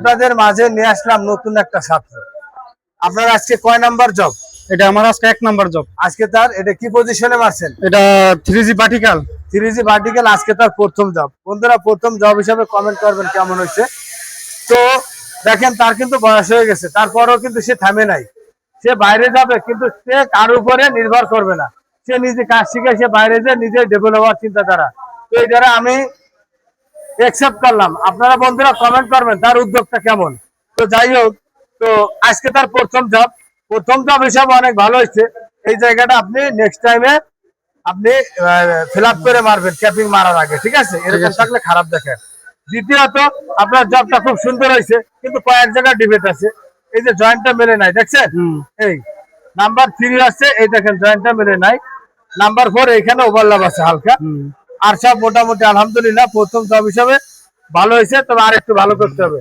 আপনাদের মাঝে নিয়ে আসলাম নতুন একটা ছাত্র। আপনার আজকে কয় নাম্বার জব এটা আমার আজকে এক নাম্বার জব আজকে তার এটা কি পজিশনে মারছেন? এটা three G particle three vertical আজকে তার প্রথম জব বন্ধুরা প্রথম জব হিসাবে কমেন্ট করবেন কেমন হয়েছে। তো দেখেন তার কিন্তু বয়স হয়ে গেছে। তারপরেও কিন্তু সে থামে নাই। সে বাইরে যাবে কিন্তু সে কার উপরে নির্ভর করবে না। সে নিজে কাজ শিখে সে বাইরে যে নিজে ডেভেলপ হওয়ার চিন্তাধারা। তো এই দ্বারা আমি একসেপ্ট করলাম। আপনারা বন্ধুরা কমেন্ট করবেন তার উদ্যোগটা কেমন? তো যাই হোক তো আজকে তার প্রথম জব প্রথম জব হিসাবে অনেক ভালো হয়েছে। এই জায়গাটা আপনি নেক্সট টাইমে আপনি ফিল আপ করে মারবেন ক্যাপিং মারার আগে ঠিক আছে? এরকম থাকলে খারাপ দেখেন। দ্বিতীয়ত আপনার জবটা খুব সুন্দর হয়েছে কিন্তু কয়েক জায়গায় ডিবেট আছে। এই যে জয়েন্টটা মেলে নাই দেখছেন। এই নাম্বার থ্রি আছে এই দেখেন জয়েন্টটা মেলে নাই। নাম্বার ফোর এখানে ওভারল্যাপ আছে হালকা। আর সব মোটামুটি আলহামদুলিল্লাহ, প্রথম সব হিসাবে ভালো হয়েছে, তবে আর একটু ভালো করতে হবে।